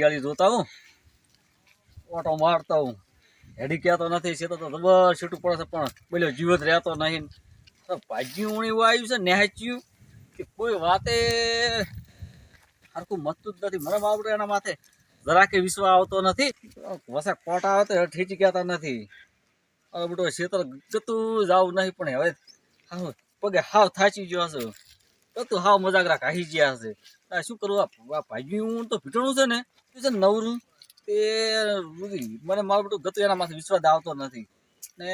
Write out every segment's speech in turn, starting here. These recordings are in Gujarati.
હરિયાળી જોતા હું. ઓટો મારતા હું. હેડી કહેતો નથી છે તો જબર છૂટું પડે છે, પણ બોલ્યો, જીવ જ રહેતો નહીં. ભાગ્યું ઊણી એવું આવ્યું છે, નેહાચ્યું કે કોઈ વાતે સરખું મતતું જ નથી મને બાબડે એના માથે. જરાકે વિશ્વ આવતો નથી. વસા કોટા આવે તો ઠીચી કહેતા નથી. હવે બધો ક્ષેત્ર જતું જ આવું નહીં, પણ હવે પગે હાવ થાચી ગયો હશે. તો હાવ મજાક રાખ આવી ગયા હશે. શું કરું? આ ભાગ્યું હું તો ભીટણું છે ને. એ છે ને નવરું. તે બધી મને મારું બેટું ગતું એના માથે વિશ્વાસ આવતો નથી. ને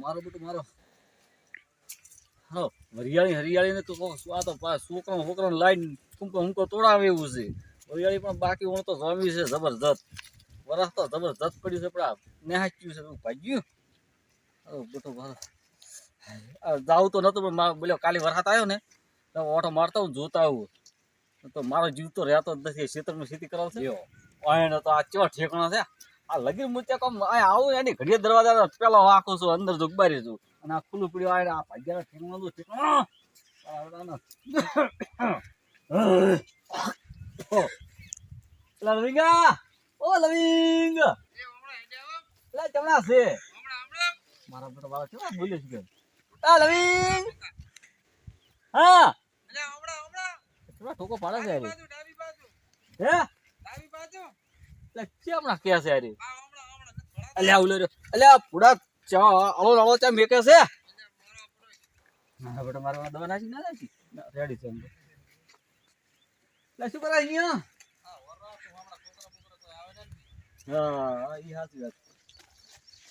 મારો બધું મારો હા હરિયાળી હરિયાળીને તો શું આ તો છોકરો છોકરો લાઈન ટૂંકો હુંકો તોડાવે એવું છે. હરિયાળી પણ બાકી હું તો જમી છે જબરજસ્ત. વરસ તો જબરજસ્ત પડ્યું છે, પણ આ નેહાચ્યું છે. ભાગ્યું. બેટો મારો. જાવું તો નતું પણ બોલ્યો, કાલે વરસાદ આવ્યો ને ઓઠો મારતા હું જોતા આવું. તો મારો જીવ તો રહેતો જ નથી. ક્ષેત્રમાં ખેતી કરાવશે અહીં તો આ ચો ઠેકાણા છે? આ લગી મુચ્ચા કમ આ આવું એની ઘડીએ દરવાજા પેલો આખું છું અંદર જુગબારી છું અને આ ખુલ્લું પડ્યું આયને આ ભાગ્યા ઠેકણો તું ઠેકાણા લવિંગા. ઓ લવિંગ. પેલા ચમણા છે? મારા બેટા કેવા બોલે છે આ લવિંગ. હા. કેવા ઠોકો પાડે છે યાર હે? એટલે કેમણા કે છે યાર અલ્યા ઉલો રહ્યો. અલ્યા પુડા ચા અળો અળો ચા મેકે છે? ના બેટા મારા દવા નાખી ના નાખી? રેડી છે એમ. એટલે શું કરે અહીંયા? હા ઈ સાચી વાત.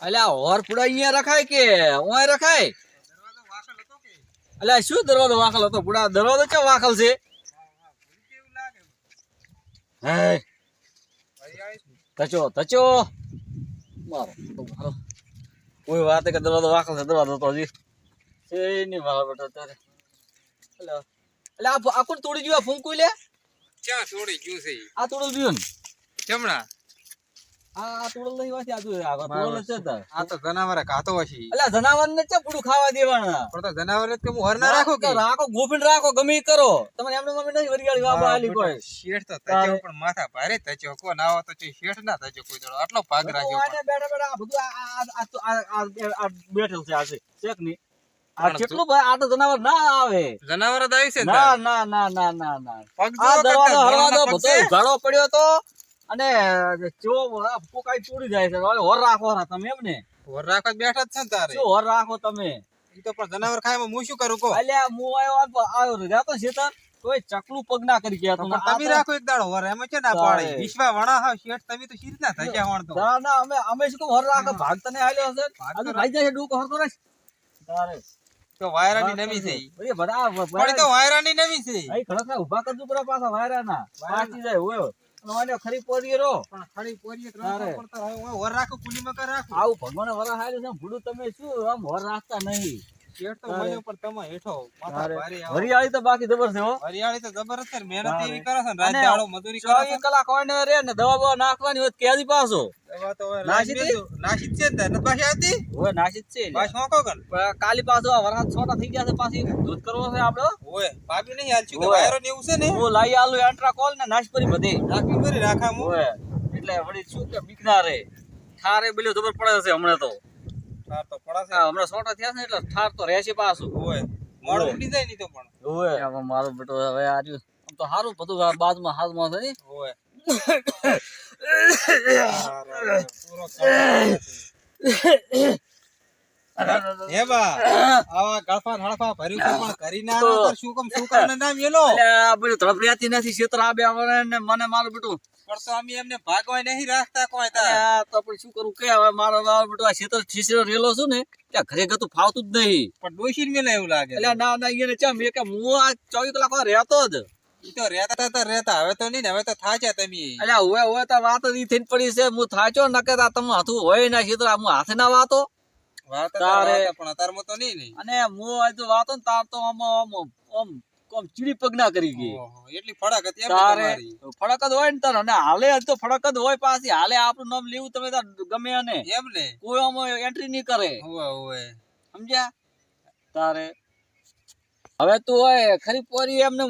અલ્યા હોર પુડા અહીંયા રખાય કે? ઓય રખાય? અલ્યા શું દરવાજો વાખલ હતો? પુડા દરવાજો ચા વાખલ છે? હે? તચો તચો મારો મારો. કોઈ વાત કે દરવાજો વાખલ છે દરવાજો તો હજી છે નહીં મારો બેટો તારે એટલે અલ્યા આ આ કોણ તોડી ગયું? આ ફૂંકું લે? ક્યાં તોડી ગયું છે આ તોડલ ગયું ને? આ આ તોડલ નહીં વાંચી આ તું આગળ તોડલ છે આ તો જનાવરે ખાતો હશે અલ્યા જનાવર ને ચા પૂરું ખાવા દેવાના? પણ તો જનાવર કે હું હર ના રાખો કે રાખો ગોપીને રાખો ગમે કરો. તમને એમને મમ્મી નહીં વરિયાળી વાપા આલી કોઈ શેઠ તો તચો પણ માથા ભારે તચો કો ના હોય તો ચો શેઠ ના તચો કોઈ દાડો. આટલો ભાગ રાખ્યો આને બેઠા બેઠા આ બધું આ- આ- આ- આ- આ- આ- આ બેઠેલ છે આ છે શેકની આ કેટલું ભાઈ? આ તો જનાવર ના આવે. જનાવર જ આવી છે ના ના ના ના ના. પગ આ કરતા હરવા દો પગ ઉઘાડો પડ્યો તો. અને જો આ પોકાઈ તોડી જાય છે હવે હોર રાખો રા તમે એમ ને વર રાખો બેઠા જ છે ને તારે? શું હોર રાખો તમે? ઈ તો પણ જનાવર ખાય હું શું કરું કો અલ્યા હું આવ્યો આવ્યો જાતો શેતર. કોઈ ચકલું પગ ના કરી ગયા તમે તમે રાખો એક દાડો વર એમ છે ના. પાડે વિશ્વા વણા હા શેઠ તમે તો શી રીતના થયા વણ તો. ના ના અમે અમે શું હોર રાખો. ભાગ તને આલ્યો હશે. તો ભાઈ જાય ડૂકો હરતો કરે તારે. તો વાયરાની નવી છે. બધા પણ ઈ તો વાયરાની નવી છે. અહીં ખડકના ઊભા કરજો પરા પાછા વાયરાના. પાછી જાય હોય. અને વાને ખરી પોરીએ રો પણ ખાલી પોરીએ ત્રણ તારે. ત્રણ પડતા હવે હું વર રાખો કુલીમાં કર રાખો. આવું ભગવાને વરા હાલ્યું છે ભૂલું તમે શું આમ વર રાખતા નહીં? હરિયાળી તો બાકી જબર છે હરિયાળી તો છે. મહેનત એવી કરે છે રાત દાડો મજૂરી કરે કલાક હોય ને. રે ને દવા બવા નાખવાની હોય કેદી પાછો. કાલી પાછો વરસાદ છોટા થઈ ગયા છે પાછી. દૂધ કરવો છે આપડે? ઓય, ભાભી નહીં હાલ છું વાયરો ને એવું છે ને? હું લાઈ આલુ એન્ટ્રા કોલ ને નાશ કરી બધી. નાખી ભરી રાખા હું. એટલે વળી શું કે બીક ના રે. થારે બોલ્યો જબર પડે છે હમણાં તો. તાર તો પડાશે. હમણાં સોટા થયા છે એટલે ઠાર તો રહેશે પાછું ઓય. મોડું. ઉડી જાય નહીં તો પણ. ઓય આમાં મારો બેટો હવે આ આમ તો સારું બધું બાદમાં હાથમાં છે છે. હે બા, આવા ગળફા નળફા ભર્યું છે પણ કરી ના આલો શું કામ છોકરાને ના મેલો? એટલે આ બધું તડપડિયાતી નથી ક્ષેત્ર આ બે આવડે મને મારું બેટું પણ તો અમે એમને ભાગવાય નહીં રાખતા કોઈ તાર. તો આપણે શું કરું? કે હવે મારો બેટો આ ઠીસરો રેલો છું ને ત્યાં ઘરે ગતું ફાવતું જ નહીં. પણ ડોશીને મેલે એવું લાગે. એટલે ના ના એને ચમ એ કે હું આ ચોવીસ કલાક રહેતો જ. ઈ તો રહેતા હતા રહેતા હવે તો નહીં ને હવે તો થાચ્યા તમે. એટલે હવે હવે તો વાત ઈ થઈને પડી છે હું થાચો ન કે તમે હાથું હોય ના હું હાથે ના વાતો. તારે. પણ તો નહીં અને હું હજુ વાતો ને તાર તો આમ આમ આમ આમ ચીડી પગ ના કરી ગઈ. એટલી ફડાક હતી એમ ને તારે તમારી. હોય ને તાર હાલે તો ફડક હોય પાછી. હાલે આપણું નામ લેવું તમે ગમે અને. એમ ને? કોઈ આમ એન્ટ્રી નહીં કરે. સમજ્યા? તારે. હવે તું હોય ખરી પોરી એમને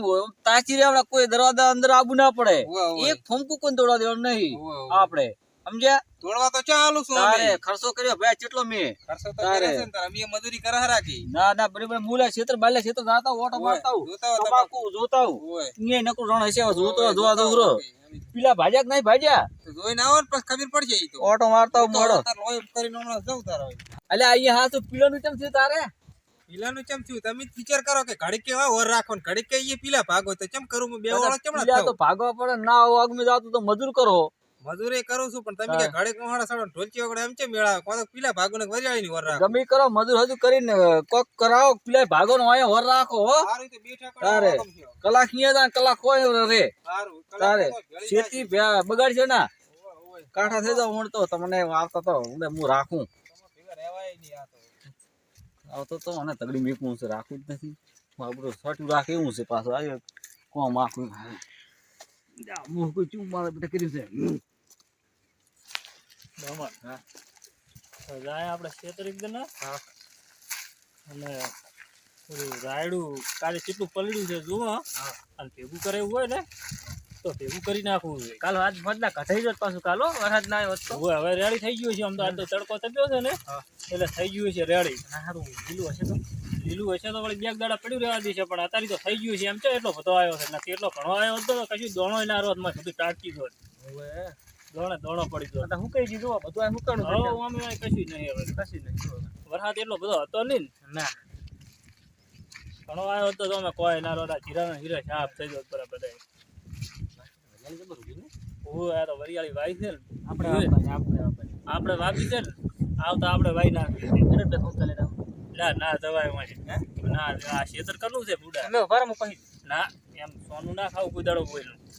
તાચી રે કોઈ દરવાજા અંદર આબુ ના પડે. એક ફમકું કોઈ દોડવા દેવાનું નહીં. આપણે. સમજ્યા? તોડવા તો ચાલુ છું તારે ખર્ચો કર્યો ભાઈ કેટલો મેં? ખર્ચો તો કરે છે ને તારે. અમે મજૂરી કરે રાખી. ના ના બરાબર. મૂલા ક્ષેત્ર બાલે ક્ષેત્ર જાતા ઓટો મારતા આવું. જોતા હોય તમાકુ જોતા આવું. ઉવે. અહીંયા નકરું રણ હશે જોતો જોવા દોરો હોય. પેલા ભાજ્યા કે નહીં ભાજ્યા? તો આવો ને પછી ખબર પડશે ઈ તો. ઓટો મારતા આવું મોડો. તાર લોહી કરીને હમણાં જવું તારે હવે. એટલે અહીંયા હાથું પીળાનું કેમ થયું તારે? પીલાનું ચમ થયું? તમે વિચાર કરો કે ઓર રાખો ને. ઘડીક કે પીલા ભાગો તો કેમ કરું? બે તો ભાગવા પડે ના આગમે જાતું તો મજૂર કરો. મજૂરી કરું છું પણ તમે કે ઘડે મોહાડા સાડો ઢોલકી વગડે એમ છે મેળા? કોણ પીલા ભાગો ને વરિયાળી ની વર રાખો. ગમી કરો મજૂર હજુ કરીને કોક કરાવો પેલા ભાગો નો અહીંયા વર રાખો હો. તારે. કલાક નિયા તા કલાક હોય રે તારે. શેતી બગાડ બગાડશે ના. કાંઠા થઈ જાવ તો તમને આવતા તો હું હું રાખું. આવતો તો મને તગડી મીકું છે રાખું જ નથી. આપણું સટું રાખે એવું છે પાછું. આવ્યો કોમ આખું. જા, મુ કોઈ ચૂમ મારે બધા કર્યું છે. બરાબર. હા. જાય આપણે ખેતર એકદમ ને. હા. અને ઓલું રાયડું કાલે કેટલું પલડ્યું છે જુઓ અને ભેગું કરે એવું હોય ને તો ભેગું કરી નાખવું જોઈએ. કાલ આજ બદલા કઢાઈ જત પાછું કાલો વરસાદ ના આવ્યો તો. હવે હવે રેડી થઈ ગયું છે આમ તો આજ તો તડકો થયો છે ને. એટલે થઈ ગયું છે રેડી સારું લીલું હશે તો. લીલું હશે તો વળી બે દાડા પડ્યું રહેવા છે પણ અત્યારે તો થઈ ગયું છે એમ છે એટલો બધો આવ્યો છે. નથી એટલો ઘણો આવ્યો હતો તો કશું દોણો ના રોતમાં બધું દો દોત દોણે દોણો પડી ગયો. તો હું કઈ આ બધું આ હુકાણું હવે અમે કશું નહીં હવે. કશું નહીં. વરસાદ એટલો બધો હતો નહીં ને. ઘણો આવ્યો હતો તો અમે કોઈ ના રોડા જીરાનો હીરો સાફ થઈ ગયો બરાબર બધા. ઓય આ તો વરિયાળી વાઈ છે ને. આપણે આપણે વાવી છે ને? આવતા આપણે વાઈ નાખી ના ના દવાયમાં ના આ ખેતર કરવું છે બુડા. ના. એમ સોનું ના ખાવું કોઈ દાડો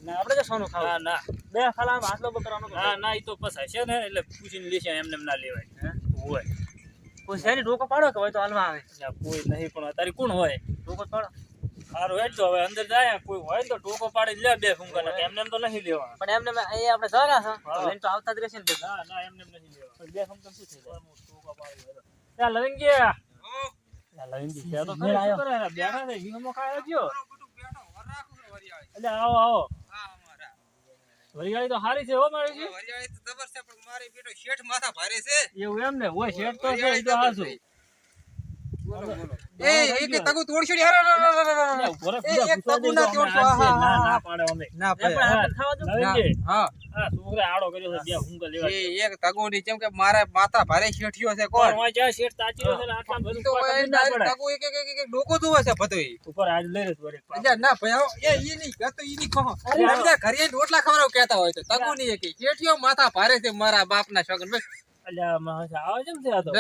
ના આપણે કે સોનું ખાવું. ના ના. બે ખાલા હાથલો બકરાનો તો ના ના એ તો પછી ને એટલે પૂછીને લેશે એમને ના લેવાય. હોય. કોઈ શેરી ઢોકો પાડો કે હોય તો હાલમાં આવે? કોઈ નહીં પણ અત્યારે કોણ હોય? ઢોકો પાડો. સારું હેડ હવે અંદર જાય કોઈ હોય તો ટોકો પાડી લે બે ફૂંકા એમને એમ તો નહીં લેવા પણ એમને એ આપણે જવાના છે. લઈને તો આવતા જ રહેશે ને ના ના એમને નહીં લેવા બે ફોન શું થઈ જાય? ટોકો પાડી દે. લવિંગી લવિંગી તો કરે? બેઠા છે વીમો ખાયો ગયો બધું બેઠો ઓર રાખું છું વરિયાળી. એટલે આવો આવો. વરિયાળી તો સારી છે હો મારી છે વરિયાળી તો જબર છે પણ મારી બેટો શેઠ માથા ભારે છે એવું એમ ને હોય શેઠ તો છે એ તો હાસું. બોલો, બોલો. એ એક તગુ તોડશું ને. અરે, અરે, અરે, અરે, અરે, અરે. એક તગુ ના તોડશો, આ ના પાડે અમે. ના એ પણ આપણે ખાવા દો લવિંગી હા. હા છોકરા આડો કર્યો છે બે ફૂંકા લેવા એ એક તગુ ની જેમ કે મારે માથા ભારે શેઠિયો છે કોણ? કોણ હોય શેઠ તાચી છે આટલા બધું તો કોઈ એ કમી ના ડાયરેક્ટ તગુ એક એક એક એક ડોકો જોવે છે બધુંય. ઉપર આજ લઈ રહ્યો વળી અલ્યા ના ભાઈ એ ઈ આ તો ઈ નહીં કહો. સમજ્યા? ઘરે રોટલા ખવડાવો કહેતા હોય તો તગુ નહીં એક. શેઠિયો માથા ભારે છે મારા બાપના છોકરા બસ. અલ્યા માં આવે છે આ તો?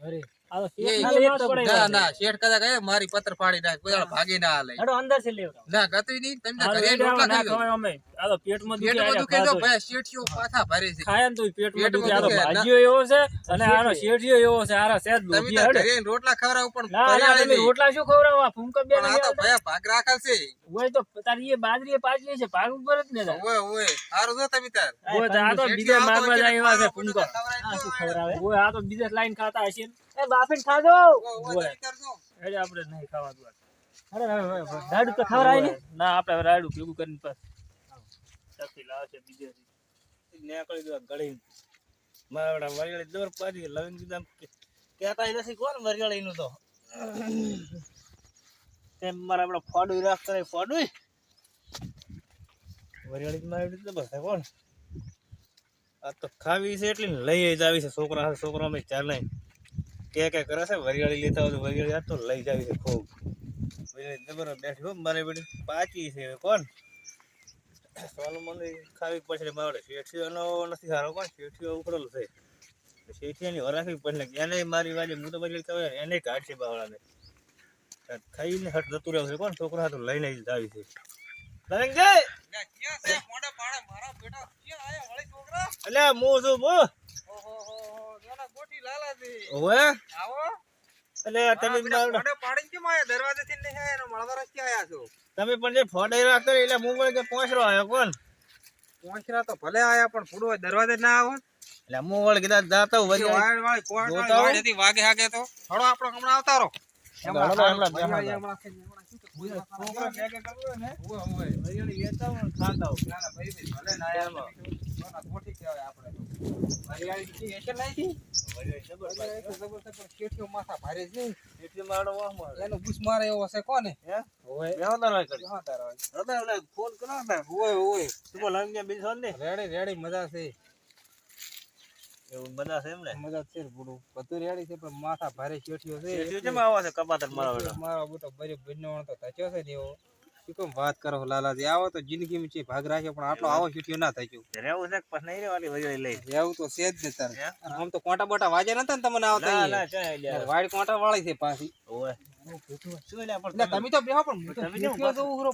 અરે. ના ના ના શેઠ કદાચ કહે મારી પત્ર ફાડી નાખ કોઈ ભાગી ના હાલે હેડો અંદરથી લેવડાવો. ના ગતું નહીં તમે આ તો તો ઘરે રોટલા ખાઈ લો. અમે. આ તો પેટમાં દુખે પેટમાં દુખે જો ભાઈ શેઠિયો માથા ભારે છે. ખાય ને તો પેટમાં પેટમાં દુખે. આ તો દુખે. એવો છે અને આનો શેઠિયો એવો છે. આરા સેજ દુખી તો ઘરે રોટલા ખવડાવો પણ ના ના તમે રોટલા શું ખવડાવવા આ બે તો ભાગ રાખેલ છે. તો તારી એ બાજરી પાજરી છે ભાગ ઉપર જ ને ઓય ઓય જો તમે તાર. આ તો બીજા જાય એવા છે. આ તો બીજા લાઈન ખાતા હશે. એ બાફીને ખાજો. એટલે આપણે નહીં ખાવાનું અરે અરે, અરે, અરે, દાઢ તો ખવડાય ને? ના આપણે રાયડું ભેગું કરીને પાછું. શક્તિ લાવશે બીજેથી. નીકળી દો ગળી મારા વરિયાળી દોર પાડી લવિંગ દીધા કહેતા નથી કોણ વરિયાળીનું તો? તેમ મારા આપણે ફોડું રાખતા કરે ફોડું વરિયાળી મારી દીધું બસ કોણ? આ તો ખાવી છે એટલે લઈ જ આવી છે. છોકરા છોકરા ચાર નહીં કે કે કરે છે વરિયાળી લેતા હોય તો વરિયાળી આ તો લઈ જ આવી છે ખૂબ. વરિયાળી જબર બેઠી હો મારે બેટી પાચી છે કોણ? સોનું મને ખાવી પડશે મારે. શેઠીઓનો નથી સારો કોણ? શેઠીઓ ઉખડેલો છે. શેઠીઓની વરાખવી પછી એને મારી વાલી હું તો વરિયાળી ખાવે એને કાઢશે બાવળાને. ખાઈને હટ જતું રહ્યો છે કોણ? છોકરા હાથું લઈને જ આવી છે. લવિંગ જય ના, ક્યાં છે? મોઢા પાડે મારા બેટા. ક્યાં આયા વળી છોકરા? અલ્યા હું છું હું. લાલાજી. ઓવે આવો. એટલે તમે બેટા મારા- મોઢે પાડીને કેમ આયા? દરવાજેથી નહીં મળવા રસ્તે આયા છો. તમે પણ જે ફોટાઈ રાખતા એટલે હું વળી કે પોંચરો આવ્યો કોણ પહોંચરા તો ભલે આયા પણ ફૂડો દરવાજે ના આવો એટલે હું વળી કીધા જાતા હું વળી વાળ વાળી કોટ વાળી હો. હતી વાગે હાગે તો હળો આપણો હમણાં ને, કે છોકરા ક્યાં કરવું ને ઉવે, ઉવે. વરિયાળી લેતા આવો ને. ના, ના, ભાઈ, ભલે ના આવ્યા ભારે રેડી મજા છે એવું બધા છે એમ ને મજા છે બુડું બધું રેડી છે પણ માથા ભારે શેઠિયો છે શેઠિયો છે મારા બેટા બન્નો તો થયો છે ને શું કેમ વાત કરો લાલાજી? આવો તો જિંદગીમાં છે ભાગ રાખ્યો પણ આટલો આવો શેઠિયો ના થયો રહેવું છે પછી નહીં રહેવાની વરિયાળી લઈ એવું તો છે જ ને તારે. આમ તો કોટા બોટા વાજે નતા ને તમને આવતા વાડી કોટા વાળી છે પાછી. પણ તમે? તો બેહો પણ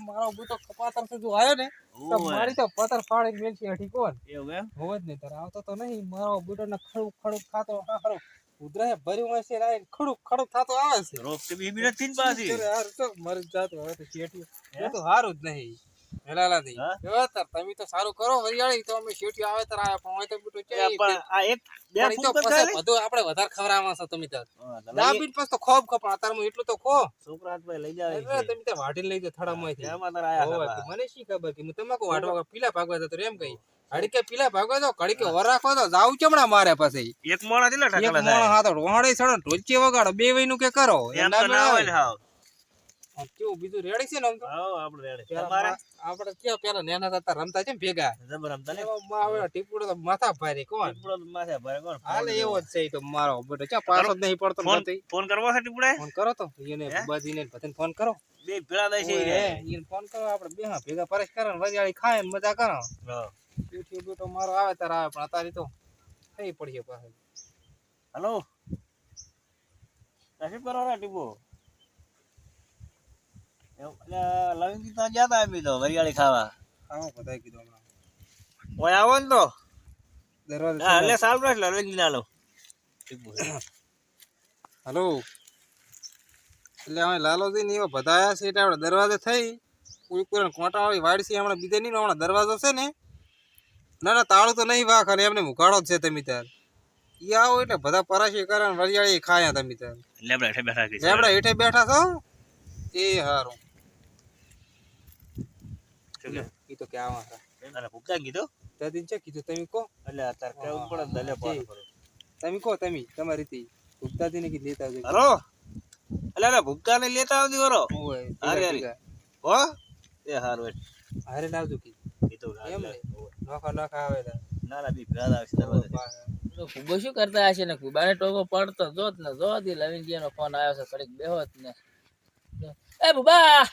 મારો કપાતર જો ને તો મારી તો પતર ફાડી મેલ છે કોણ? એવું એમ? હોવ જ નહીં તારે આવતો તો નહીં મારો બેટો ને ખડું ખડુક ખાતો હારો ઉધરાએ ભર્યું હોય છે ને ખડુક ખડુક થાતો આવે છે. રોક તો બી નથી ને પાછી. યાર તો મરી જાતો હવે તો શેઠિયું. એ તો સારું જ નહીં. હેલાલા દે જો તાર તમે તો સારું કરો વરિયાળી તો અમે શેઠિયું આવે તર આવે પણ તો બેટું છે પણ આ એક બે તો ફૂટ પછી બધું આપણે વધારે ખવડાવવા છો તમે તો લઈ- પાસ તો ખોબ ખો અતાર અત્યારમાં એટલું તો ખો. છોકરા ભાઈ લઈ જાય અરે તમે તો વાટીને લઈ જાઓ થડામાંથી. એમાં તર આયા મને શી ખબર કે હું તમાકુ વાટવા પીલા ભાગવા જતો રહ્યો એમ કઈ. ઘડીકે પીલા ભાગો તો કડકે ઓર રાખો તો જાવ ચમડા મારે પછી. એક મોણા કેટલા એક ટકલા મોણો હાથો વહાડે સડો ઢોલકી વગાડો બે વયનું કે કરો એમ તો ના હોય હાવ. કેવું બીજું રેડી છે ને આમ તો? હા આપણે રેડે તમારે? આપણે કે પેલા નેના હતા રમતા છે ને ભેગા? રમતા ને? આવે ટીપુડો તો માથા ભારે કોણ? ટીપુડો માથે ભરે કોણ? હાલે એવો જ છે તો મારો બટ ચા પાછો જ નહીં પડતો ફોન ફોન કરવો છે ટીપુડે? ફોન કરો તો એને બાજીને બધાને ફોન કરો. બે ભેળા થાય છે. એને ફોન કરો આપણે બે હા ભેગા પરેશ કરે ને વરિયાળી ખાય ને મજા કરો. હા. બેઠી તો મારો આવે ત્યારે આવે પણ અત્યારે તો થઈ પડીએ પાસે હલો નથી કરો એવું, એટલે લવિંગી તો ગયા તા એમ તો વરિયાળી ખાવા. આવો બધાય કીધું હમણાં. ઓય આવો ને તો. દરવાજો હા, એટલે સારું રાખ લવિંગી ના લો હલો એટલે અમે લાલોજી ને એવા બધા છે એટલે આપણે દરવાજે થઈ. કોઈ કોઈ કોટા વાળી વાડ છે હમણાં બીજે નહીં ને હમણાં દરવાજો છે ને ના ના તાળું તો નહીં વાખ અને એમને મુકાડો જ છે તમે તાર. ઈ આવો એટલે બધા પરાશી કરે ને વરિયાળી ખાયા તમે તાર. લેબડા હેઠે બેઠા જે હેઠે બેઠા છો? એ હારું. ઈ તો ક્યાં આવા અરે ભૂકા કીધું તે? દિન છે કીધું તમે કહો એટલે અત્યારે કેવું પડે દલે પાડો તમે કહો તમે. તમારી રીતે. ગુપ્તાજી ને કીધું લેતા આવજો. હલો? એટલે અરે ભૂકા ને લેતા આવતી વરો. અરે અરે હો? એ હારું. હારે લાવજો કી. એ તો એમ. નોખા નોખા આવે ના ના બી ભેળા આવશે તો ફુગ્ગો શું કરતા હશે ને? ફુગાને ટોકો પડતો જોત ને જોત ઈ લવિંગજી નો ફોન આવ્યો છે કડીક બેહોત ને. એ બુબા!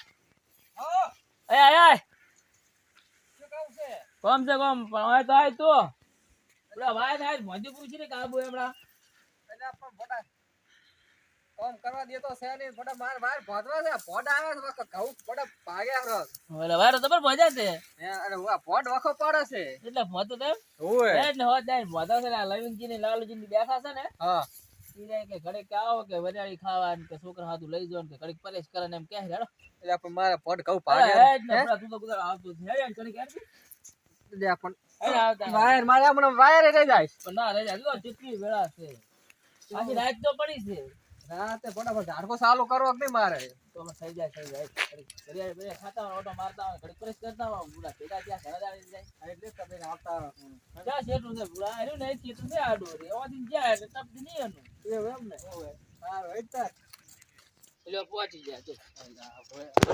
અય આય આય! કોમ છે? કોમ પણ હવે તો આય તો. પેલા ભાઈ થાય મોદી પૂછી ને કાબુ એમડા કામ કરવા દેતો છે નહીં ફટા માર માર ભોદવા છે. ભોડ આવે છે ઘઉં ફટા ભાગ્યા છે ઓલા વારો તો પણ મજા છે. હે, અરે હુઆ ભોડ વખો પડે છે. એટલે મોતો તો એમ. ઓય એ જ ને હોત જાય મોદા છે ને લવિંગજી ને લાલુજી ને બેઠા છે ને હા. ઈ જાય કે આવો કે વરિયાળી ખાવા ને કે છોકરા હાથું લઈ ને કે ઘડીક પરેશ કરે ને એમ કહે હેડો. એટલે પણ મારે ભોડ ઘઉં ભાગ્યા તું તો બધા આવતું જ. ઘડીક હેડ. પણ વાયર મારે હમણાં વાયર રહી જાય. પણ ના રહી જાય જેટલી વેળા છે. આખી રાત તો પડી છે. રાતે ફટાફટ ઝાડકો ચાલુ કરવો કે નહીં મારે? તો અમે થઈ જાય થઈ જાય. ઘડીક બે ખાતા ઓટો મારતા હોય ઘડી પ્રેસ કરતા હોય બુડા ભેગા ત્યાં ઘરે આવી જાય. એટલે તમે આવતા. ક્યાં શેઠું છે બુડા આર્યું ને શેઠું છે આડું. રે એમાંથી જાય એટલે ટપતી નહીં એનું. એવું એમ ને? સારું એ જ એટલે પહોંચી જાય તો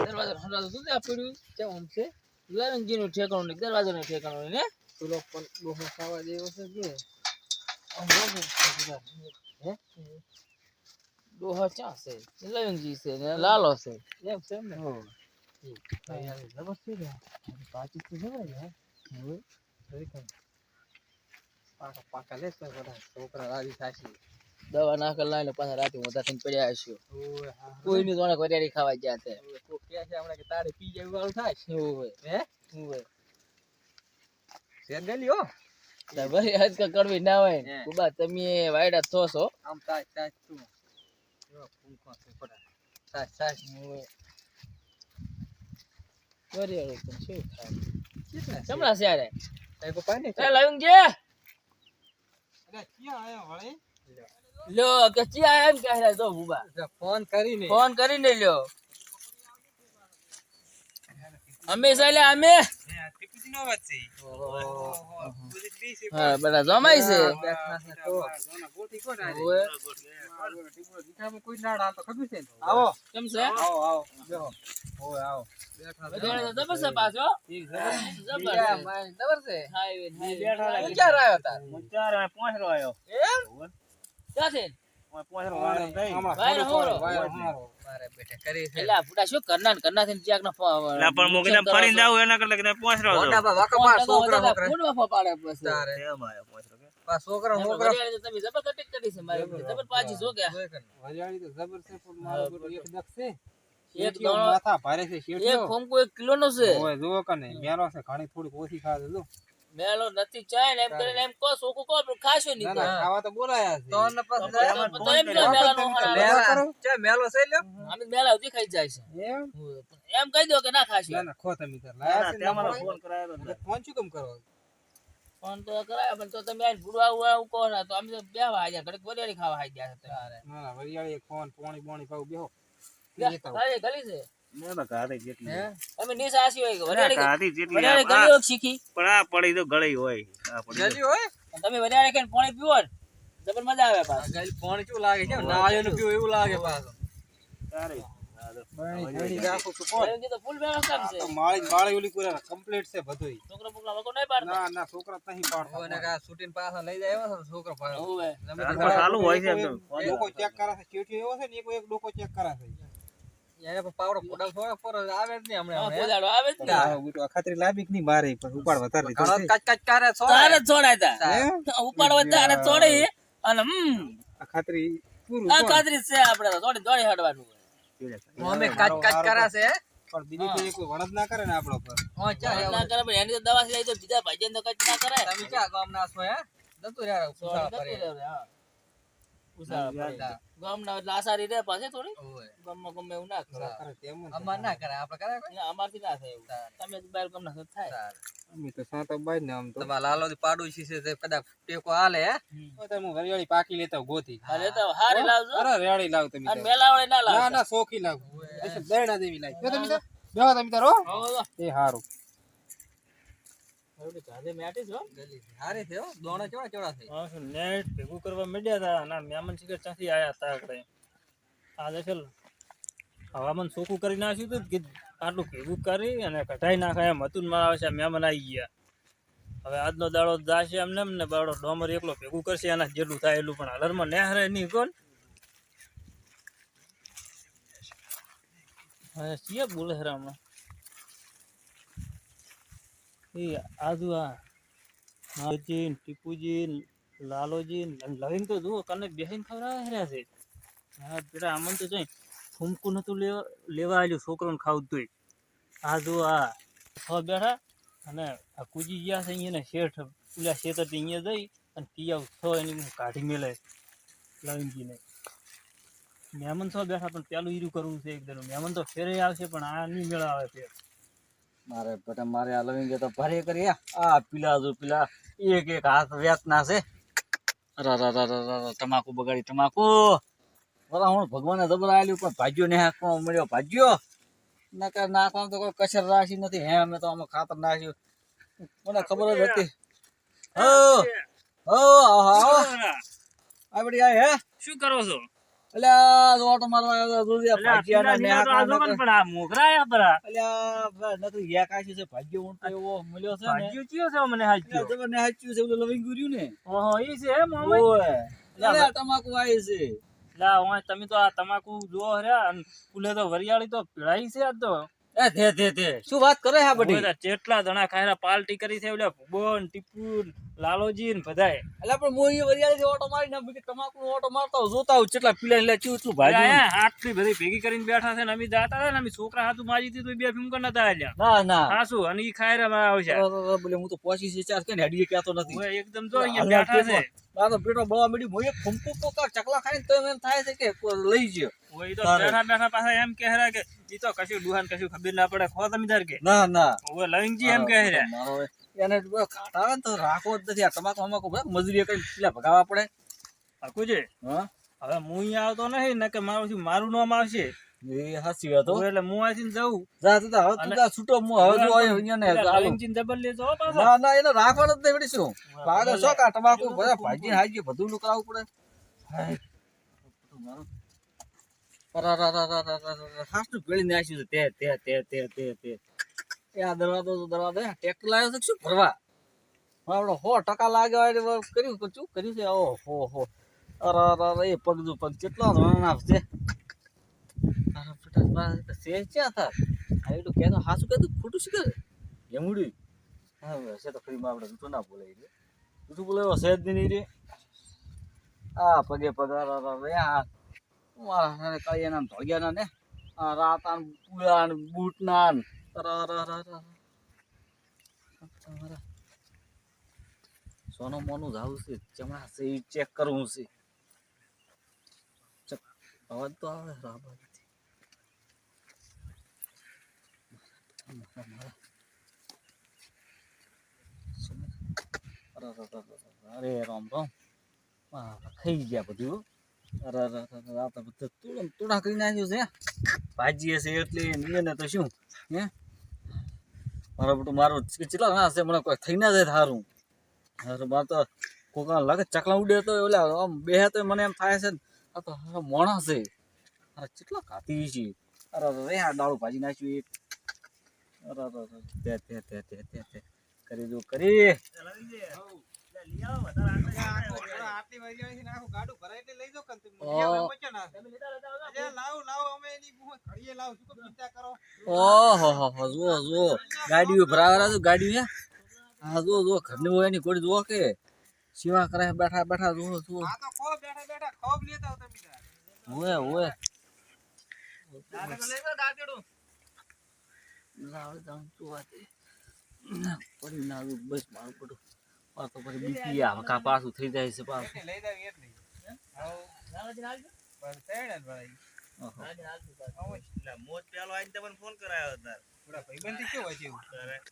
દરવાજો હંડાતો શું ત્યાં પડ્યું? કેમ આમ છે? લવિંગજી નું ઠેકાણું ને દરવાજો નું ઠેકાણું ને? પેલો પણ બહુ ખાવા જેવો છે કે? આમ બહુ હે? ડોહા ચા છે? લવિંગજી છે ને લાલો છે. એમ છે એમ ને? પાકા પાકા લે તો બધા છોકરા રાજી થાશે દવા નાખેલ લાઈને પાછા રાતે મોટા થઈને પડ્યા હશે. કોઈ કોઈની જોડે વરિયાળી ખાવા ગયા છે. કહે છે હમણાં કે તારે પી જાય વાળું થાય હોય હે? હોય શેર ગયેલી હો? હદ કે કરવી ના હોય ને. કુબા તમે વાયડા થો છો આમ તાજ તાજ તું. ફોન કરીને. ફોન કરીને લ્યો. અમે સાલે અમે? હા બધા જમાય છે? આવો. કેમ છે? આવો આવો. બેહો. ઓય આવો. જબર છે. મારે. માર. છોકરા છોકરા તમે જબર કટિંગ કરી છે મારી. જબર પાછી જો કે? વરિયાળી તો જબર છે પણ મારો એક દખ છે. એક દાણો- માથા ભારે છે એક શેઠિયો. ફોંકો કિલો નો છે. ઓય જુઓ કને મેલો છે ઘણી થોડીક ઓછી ખાવા દે મેલો નથી ચાય ને એમ કરીને એમ કહો સોકું કહો પણ ખાશો નહીં ના ખાવા તો બોલાયા છે. તો ને પછી તો- એમ કહો મેલાનો હાલ. લેવા ચે મેળો છે લ્યો. અમે મેળા ઉધી ખાઈ જાય છે. એમ? એમ કહી દો કે ના ખાશો. ના ના ખો તમે તાર લાયા છે ને નંબર? ફોન? કરાયો તો ફોન શું કેમ કરો? ફોન તો કરાયો પણ તો તમે આ ભૂડવા ઉવા એવું ના તો અમે તો બે આયા ઘડક વરિયાળી ખાવા આઈ ગયા છે તારે ના ના વરિયાળી ફોન પોણી પોણી પાઉં બેહો. ગલી છે? છોકરા બોકરા વગર નહીં પાડતા. ના ના છોકરા જ નહીં પાડતા. શૂટિંગ પાછા લઈ જાય છે છોકરો પાછો હોવે. તમે આ તો ચાલુ હોય છે ડોકો ચેક કરે છે ચેઠિયો એવો છે ને એક એક ડોકો ચેક કરે છે પણ પાવડો ફોટા થોડા પર આવે જ નહીં હમણાં હા, હમણાં. કોદાળો આવે જ ને. આ ખાતરી લાબી કે નહીં મારે પણ ઉપાડ વધારે લીધો ઘણો છે. કચ કચ કરે છો તારે જ છોડાય તા. હે? ઉપાડવા તારે જ છોડી અને હમ આ ખાતરી પૂરું આ કોણ? કાતરી જ છે આપણે તો થોડી દોડી હટવાનું હોય. અમે કચ કચ કરે છે પણ બીજી કોઈ કોઈ વણજ ના કરે ને આપડો પર ના કરે પણ એની દવા સિવાય તો બીજા ભાઈજન તો ના કરાય તમે ક્યાં ગમે ના કરે કરે કરે કરે છો હે પાકી લેતા ગોતી. અરે તો હારી લાવજો. અરે રેડી લાવ તમે ના ના સોખી લાવ. દેવી લાવી તમે તાર. બેહો તમે તાર હો. એ હારું. નેટ ભેગું કરવા માંડ્યા હતા ના મહેમાન શિખર ત્યાંથી આયા હતા આપણે. આજે ચાલ હવામાન સોકું કરી નાખ્યું હતું કે આટલું ભેગું કરી અને કઢાઈ નાખાય એમ હતું મારા આવે છે મહેમાન આવી ગયા. હવે આજનો દાડો જાશે એમને એમ ને બાળો ડોમર એકલો ભેગું કરશે એના જેટલું થાય એટલું પણ હલરમાં નેહરે નહીં કોણ? હા સિયા બોલે છે હમણાં એ આજુ આ માવજી ટીપુજી લાલોજી લવિંગ તો જુઓ કને બેસીને ખવડાવે રહ્યા છે. હા બેટા આમન તો જોઈ ફૂમકું નતું લેવા લેવા આવ્યું છોકરોને ખાવું તોય. આ જુઓ આ છ બેઠા અને આ કૂજી ગયા છે અહીંયા શેઠ પેલા શેતરથી અહીંયા જઈ અને પિયાવ છ એની કાઢી મેલે લવિંગજીને. મહેમાન છ બેઠા પણ પેલું ઈરું કરવું છે એકદમ મહેમાન તો ફેરે આવશે પણ આ નહીં મેળા આવે છે મારે બેટા મારે આ લવિંગ તો ભારે કરી આ પીલા જો પીલા એક એક હાથ છે. અરે અરે અરે, તમાકુ બગાડી તમાકુ. બરા હું ભગવાને જબર આવેલું પણ ભાજ્યો ને હાંકવા મળ્યો? ભાજ્યો? નકર નાખવાનું તો કોઈ કસર રાખી નથી. હે અમે તો આમાં ખાતર નાખ્યું. મને ખબર જ હતી. હો હો આહો આપડી આ હે? શું કરો છો? એટલે આ મારવા આવ્યો તો દૂધિયા ને હાંકવા નકર- પણ આ મોગરા આયા પરા અલ્યા નકરી ગયા કાશી છે ભાગ્ય ઊંટો એવો મળ્યો છે ને. ભાગ્યો ચિયો છે મને હાચ્યો? અલ્યા જબર હાચ્યું છે ઓલું લવિંગ ગુર્યું ને. ઓહો ઈ છે ઓય. અલ્યા તમાકુ આવી છે. લા ઓય તમે તો આ તમાકુ જો હર્યા અને કુલે તો વરિયાળી તો પીળાઈ છે આ તો. એ ધે ધે ધે. શું વાત કરે હા બધી? ઓય જણા ખાયરા પાલટી કરી છે ઓલા ભુવન ટીપુ લાલોજી ને બધાય અલ્યા પણ મોઈ વરિયાળી ઓટો મારી ના તમાકુ ઓટો મારતા જોતા હોઉં કેટલા પીલા એટલે ચીવું એટલું ભાજ્યું આટલી બધી ભેગી કરીને બેઠા છે ને અમે જાતા હતા ને અમે છોકરા હાથું મારી દીધું બે આલ્યા ના ના. અને ઈ ખાયરા માં આવશે બોલે હું તો પોસી છે ચાર કે હેડીએ કહેતો નથી. એકદમ જો અહીંયા બેઠા છે. તો પેટો બળવા મળી મોઈ ફૂમકું કોકા ચકલા ખાઈને તો એમ થાય છે કે લઈ ગયો. ઓય તો બેઠા બેઠા પાછા એમ કહે રહ્યા કે ઈ તો કશું ડુહાન કશું ખબર ના પડે ખો તમે તાર કે? ના ના. ઓય લવિંગજી એમ કહે રહ્યા એને જો કાંટા આવે ને તો રાખવો જ નથી. આ તમાકુ અમાકુ મજૂરી કરીને પેલા ભગાવવા પડે. હા? હવે હું અહીંયા આવતો નહીં ને કે મારું મારું નામ આવશે. એ હાસી વાત હો. એટલે હું અહીંથી જઉં. જા તું હવે તું જા છૂટો હું હવે જો અહીંયા ને એટલે હાલો. લવિંગજીને જબર લેજો ના ના એને રાખવાનું જ નહીં વળી શું? પાગલ શું કા બધા ભાજી હાજી બધું નું કરાવવું પડે. હાસનું પેળી નાખ્યું છે તે તે તે તે તે તે એ આ દરવાજો તો દરવાજો હે, ટ્રેક્ટર લાવ્યો છે શું ભરવા આપણે સો ટકા લાગ્યો એટલે કર્યું શું કર્યું છે ઓ હો હો અરે એ પગ જો પગ કેટલો નાના છે બેટા તારા તો ક્યાં થા આ એટલું કહેતો હાસું કહેતું ખોટું શું કરે એમડી હા હશે તો ફરી આપણે જૂઠું ના બોલે રે જૂઠું બોલાયો હશે જ નહીં રે આ પગે પગાર અરે આ મારા હારે કાળિયા ના? રાતા ને પૂળા ને બૂટ ના ને તરરરરર. તમારા સોનો મોનું જાવું છે. ચમડા છે એ ચેક કરવું છે. અવાજ તો આવે રાબાથી મારા મારા અરે, રામ રામ. ખાઈ ગયા બધું તોડા કરી નાખ્યું છે ભાજી હશે એટલે એને તો શું હે મારો બધું મારું કેટલા ના મને કોઈ થઈ ના જાય થારું મારે તો કોકા લાગે ચકલા ઉડે તો ઓલા આમ બે તો મને એમ થાય છે આ તો માણસ છે અરે કેટલા ખાતી છે અરે અરે આ ડાળું ભાજી નાખ્યું એક અરે તે તે તે તે તે કરી દઉં કરી આટલી વાગ્યાથી ને આખું ગાડું ભરાય એટલે લઈ જાઓ કંઈ. ઓ. અહીંયા વચ્ચે ના થાય. અરે લાવ લાવ અમે એની બહુ ઘડીએ લાવ શું કામ ચિંતા કરો ઓહો હો હો જુઓ જુઓ ગાડીઓ ભરાવા છું ગાડીઓ હે હા જુઓ જુઓ ઘરની હોય એની કોઈ જુઓ કે સેવા કરે છે બેઠા બેઠા જુઓ જુઓ આ તો ખોબ બેઠા બેઠા ખોબ લેતા આવો તમે તાર. હોય હોય દાદા તો લઈ જાઓ દાંતેડું. લાવ જાઉં શું વાત છે. પડી ના આવ્યું બસ મારું પડું આ તો પછી બીપી આવે કા પાછું થઈ જાય છે પાછું લઈ જાવ એટલી. મોજ પેલો આઈને તમને ફોન કરાયો તાર. પૂરા ભાઈબંધ કેવું હોય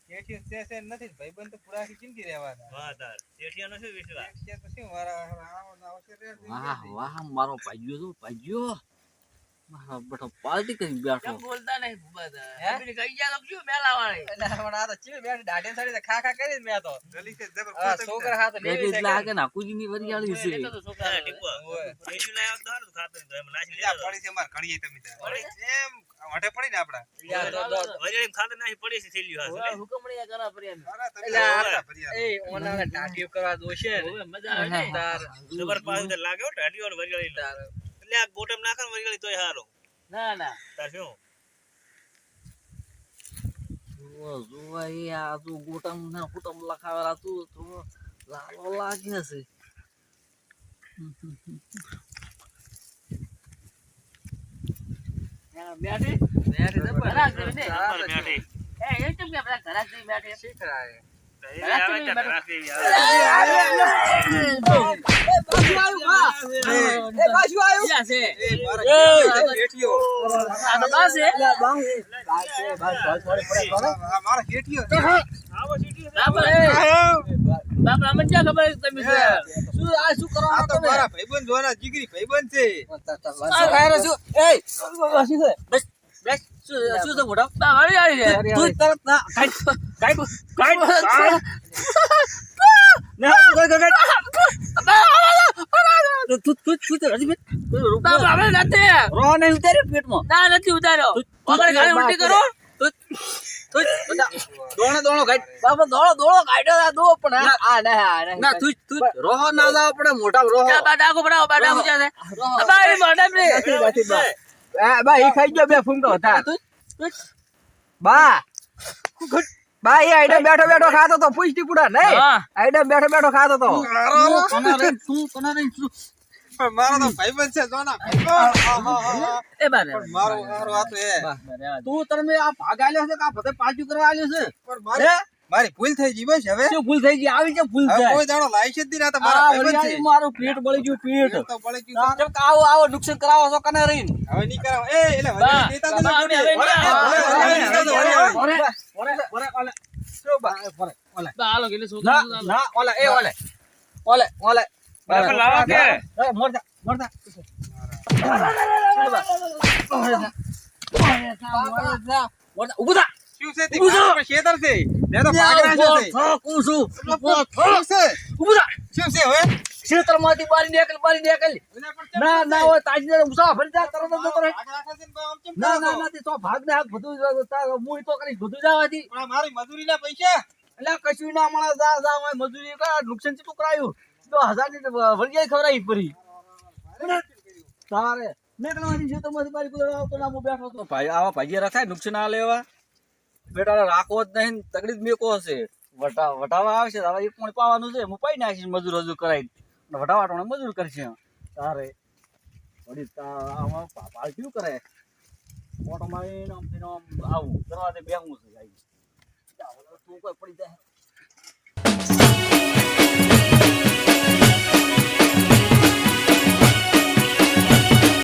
છે? છે છે નથી ભાઈબંધ તો પૂરાથી ચિંતી રહેવાના. વાહ તાર. શેઠિયાનો શું વિશ્વાસ? છે તો શું મારા આવો ને આવો વાહ વાહ મારો ભાગ્યો તો બેઠો પાર્ટી કરી બેઠો. બોલતા નહીં ભૂપત. તમે કઈ ગયા તો શું મેલા વાળી આ તો ચીવી બેઠ દાઢે સડી ખા ખા કરી મે તો. ગલી છે જબર છોકરા હાથ એટલે એટલે લાગે ને કુજીની વરિયાળી છે. લેતો તો છોકરા હા, એની લાયો તો સારું ખાતો તો એમ નાસી લે પડી છે માર ઘડીએ તમે તાર. એમ હટે પડી ને આપડા. વરિયાળીમાં ખાતો નાસી પડી છે થેલ્યું હા હુકમ હુકમણીયા કરા અરે તમે. એટલે આ- આપડા ભર્યા. હવે મજા આવે તાર જબર પાછું તો લાગે હો, ટાઢી વાળું વરિયાળીનું. એટલે આ બોટમ નાખે ને વરિયાળી તોય હારો. ના ના. તાર શું? જુઓ જુઓ એ આ તું ગોટમ ના કુટમ લખાવેલા તું તો લાલો લાગે છે. બેઠી બેઠી બેઠી. એ એ કેમ કે આપણા ઘરાક જેવી બેઠી શીખરા ક્યાં ખબર તમે શું આ શું કરવાનું તમે મારા ભાઈબંધ જોવાના જીગરી ભાઈબંધ છે શું ખાયરો શું છે બસ ના ના પેટમાં ના નથી ઉતાર્યો ઉલટી કરો દોણો દોણો કાઢ બાપા દોણો દોણો કાઢ્યો આ દો પણ આ આ આ ના તું તું રોહો ના જાવ પડે મોટા રોહો બા એ ખાઈ ગયો બે ફૂંકો હતા બા બા એ આઈડા બેઠો બેઠો ખાતો તો પૂછતી પુડા નહીં આઈડા બેઠો બેઠો ખાતો તો તું કના પણ મારો તો ભાઈબંધ છે જોના. એ બા રે પણ મારો હારો આ તો એ તું તમે આ ભાગ આલ્યો છે કે આ બધે પાછું કરવા આલ્યો છે પણ મારી મારી ભૂલ થઈ ગઈ બસ હવે શું ભૂલ થઈ ગઈ આવી છે ભૂલ થાય કોઈ દાડો લાઈ છે નહીં તમારા તો મારા પેટ બળી ગયું પેટ તો બળી ગયું. કેમ આવો આવો નુકસાન કરાવો છો કને રહીન હવે ની કરાવ એ એટલે હવે દેતા તો ઓરે વરિયાળી. ઓરે ઓરે ઓલે શું બા ઓરે ઓલે બા હાલો કેટલી ના છોકરી ના ઓલે એ ઓલે ઓલે ઓલે આપણે લાવો કે મોરતા મોરતા ઊભું થા શું છે? તે ઊભું થા. આપણે ખેતર છે? ને તો ભાગના છે. તે. છું. ઊભું છે? ઊભું શું છે હવે? ક્ષેત્રમાંથી બારી નીકળ બારી નીકળ. ના ના હોય તાજી ને ઉસા ભરી જા તરત જ જતો રહે. ભાગ રાખે છે ને ના કરો ના તો ભાગ ને હાક બધું જ તો કરી બધું જવાથી પણ આ મારી મજૂરીના પૈસા? એટલે કશું ના મળે જા જા હોય મજૂરી કા નુકસાન ચેટલું કરાયું? તો હજારની વળગી ખવડાવી પરી તારે નીકળવાની છે તમારી બારી કુદરત આવતો ના હું બેઠો તો ભાઈ આવા ભાગ્ય રખાય નુકસાન આ લેવા બેટા રાખવો જ નહીં જ મેકો હશે. વટા વટાવા આવશે હવે એક પણ પાવાનું છે. હું પાઈ નાખીશ મજૂર હજુ કરાવી વટાવાટો મજૂર કરશે. તારે. તા આમાં પાળ કેવું કરે? ઓટો મારીને આમ આવું. દરવાજે બેહવું છે તું કોઈ પડી જાય.